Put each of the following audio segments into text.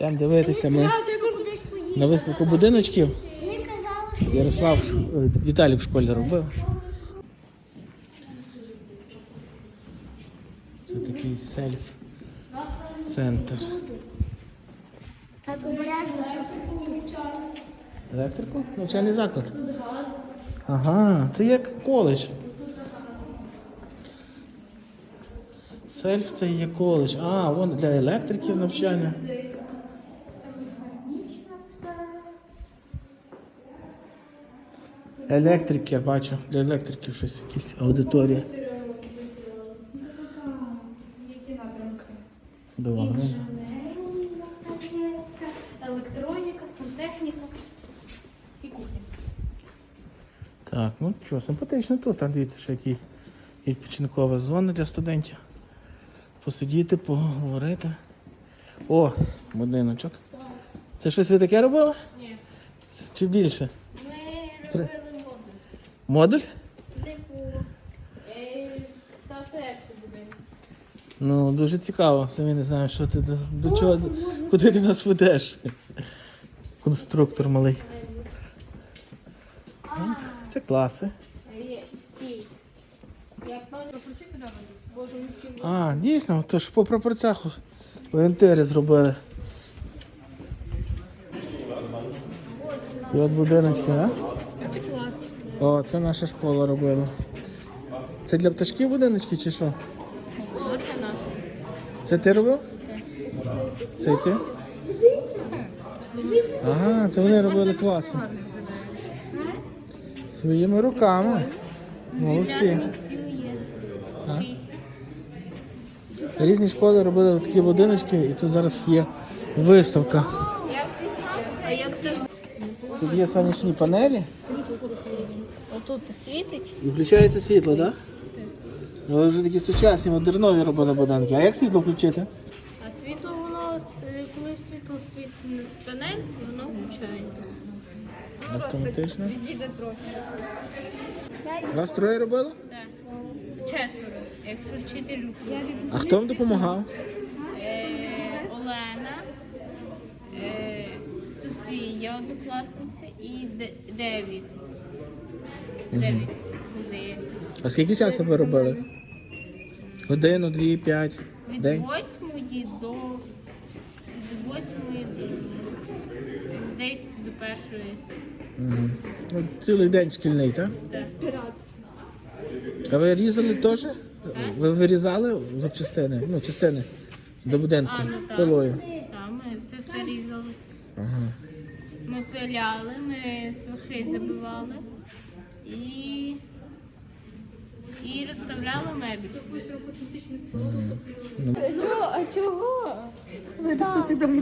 Йдемо дивитися ми на виставку будиночків. Ярослав Віталій в школі робив. Це такий сельф-центр. так обережно. Електрику? Навчальний заклад. Ага, це як коледж. Сельф це є коледж. А, вон для електриків навчання. Електрики, я бачу. Для електриків щось якісь аудиторія. Довго. Електроніка, сантехніка і кухня. Так, ну що, симпатично тут. Там дивіться, що який відпочинкова зона для студентів. Посидіти, поговорити. О, будиночок. Це щось ви таке робили? Ні. Чи більше? Ми. Модуль? Типу. Ну, дуже цікаво. Самі не знаю, що ти до, до чого, куди ти нас ведеш. Конструктор малий. Це класи. А, дійсно, то ж по пропорціях орієнтири зробили. І будиночки, так? О, це наша школа робила. Це для пташків будиночки чи що? О, це наше. Це ти робив? Це й ти? Ага, це вони робили класно. Своїми руками. Молодці. А? Різні школи робили такі будиночки, і тут зараз є виставка. Тут є сонячні панелі Отут світить. включається світло, так? Ну, Ви вже такі сучасні, модернові робили будинки. А як світло включити? А світло воно, коли світло світить панель, воно включається. Автоматично. Вас троє робили? Так. Четверо. Якщо вчитель включить. А хто вам допомагав? Е, Олена, е, Софія, однокласниця і Девід. Девід, здається. А скільки часу ви робили? Годину, дві, п'ять. Від День? восьмої до від восьмої до десь до першої. Угу. Ну, цілий день шкільний, так? Так. А ви різали теж? Ви вирізали запчастини? Ну, частини до будинку А, ну так. пилою. Так, ми це все різали. Ага. Ми пиляли, ми цвяхи забивали і, і розставляли мебіль. А чого?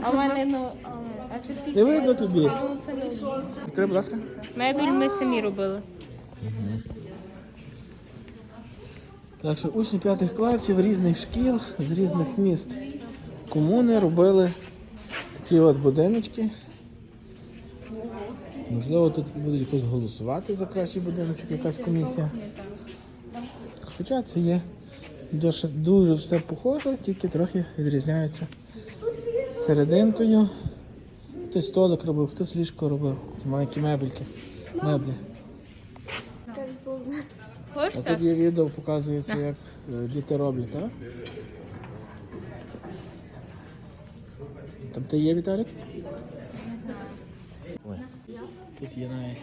А в мене ну, а, а Не видно тобі. Ну, Треба, будь ласка. Мебіль ми самі робили. Так що учні п'ятих класів різних шкіл з різних міст комуни робили такі от будиночки. Можливо, тут будуть якось голосувати за кращий будиночок, якась комісія. Хоча це є дуже, дуже все похоже, тільки трохи відрізняється серединкою. Хтось столик робив, хтось ліжко робив. Це маленькі мебельки. Меблі. А тут є відео, показується, як е, діти роблять, так? Там ти є, Віталік? Ой. Тут є навіть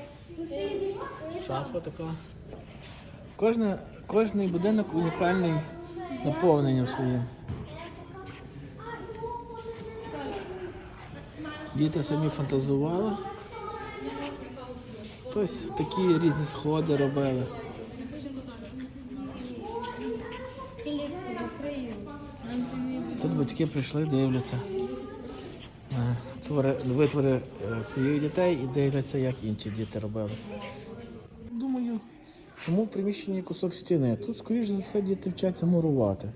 шафа така. Кожна, кожний будинок унікальний наповненням своїм. Діти самі фантазували. Хтось такі різні сходи робили. Тут батьки прийшли, дивляться. Твори- Витвори е, своїх дітей і дивляться, як інші діти робили. Думаю, чому в приміщенні кусок стіни? Тут, скоріш за все, діти вчаться мурувати.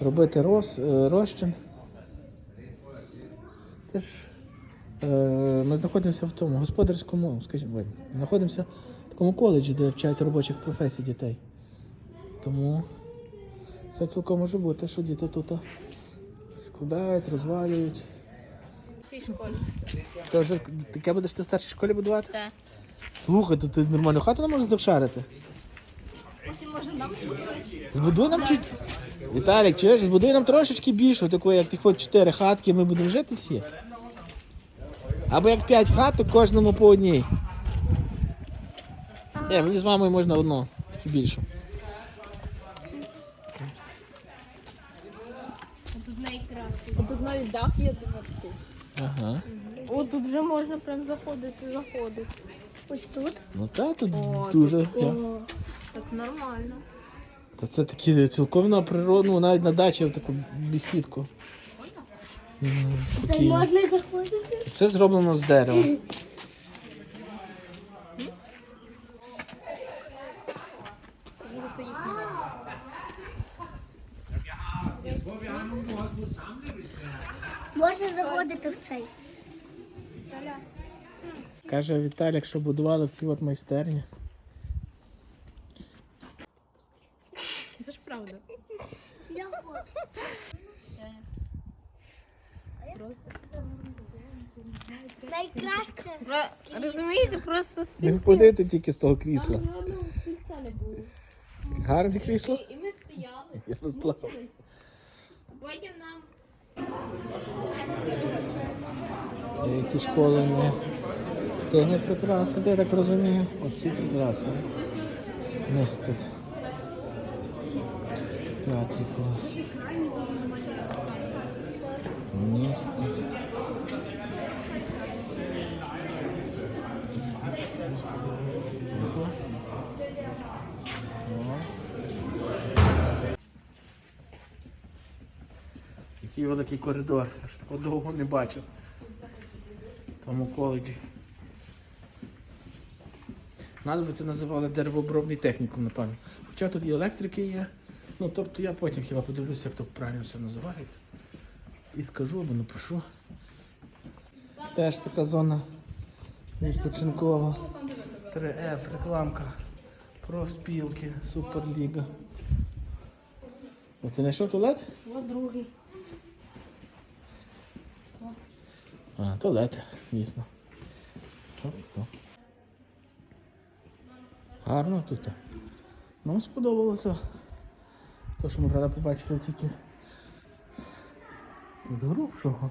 Робити роз, е, розчин. Це ж е, ми знаходимося в тому господарському, скажімо, знаходимося в такому коледжі, де вчать робочих професій дітей. Тому це цілком може бути, що діти тут складають, розвалюють. Цій школі. Ти вже таке будеш ти в старшій школі будувати? Так. Слухай, то ти нормальну хату не можеш завшарити. Ти може нам Збудуй нам чуть. Віталік, чуєш, збудуй нам трошечки більше, такої, як ти хоч чотири хатки, ми будемо жити всі. Або як п'ять хаток, кожному по одній. Е, мені з мамою можна одну, тільки більшу. тут найкраще. Тут навіть дах є такий. Ага. О, тут вже можна прям заходити, заходити. Ось тут. Ну так, тут дуже. я- Так нормально. Та це такі цілком на природну, навіть на дачі в таку бесідку. М, Та й спокійно. можна заходити. Все зроблено з дерева. Можна заходити в цей. Каже Віталік, що будували в цій от майстерні. Це ж правда. Я хочу. Просто. Найкраще. Про- Розумієте, просто Не впадете тільки з того крісла. Там жодного стільця не було. Гарне крісло? І ми стояли. Ярослав. Потім нам Які школи не встигли прикрасити, я так розумію. Оці прикраси. Мистить. П'ятий клас. Містить. Ого. О. Який великий коридор, аж такого довго не бачив тому коледжі. Нас би це називали деревообробний технікум, напевно. Хоча тут і електрики є. Ну, тобто я потім хіба подивлюся, як то правильно все називається. І скажу або напишу. Теж така зона відпочинкова. 3F, рекламка, профспілки, суперліга. О, ти знайшов туалет? О, другий. А, дайте, дійсно. Гарно тут. Нам сподобалося. То, що ми правда побачили тільки з грубшого.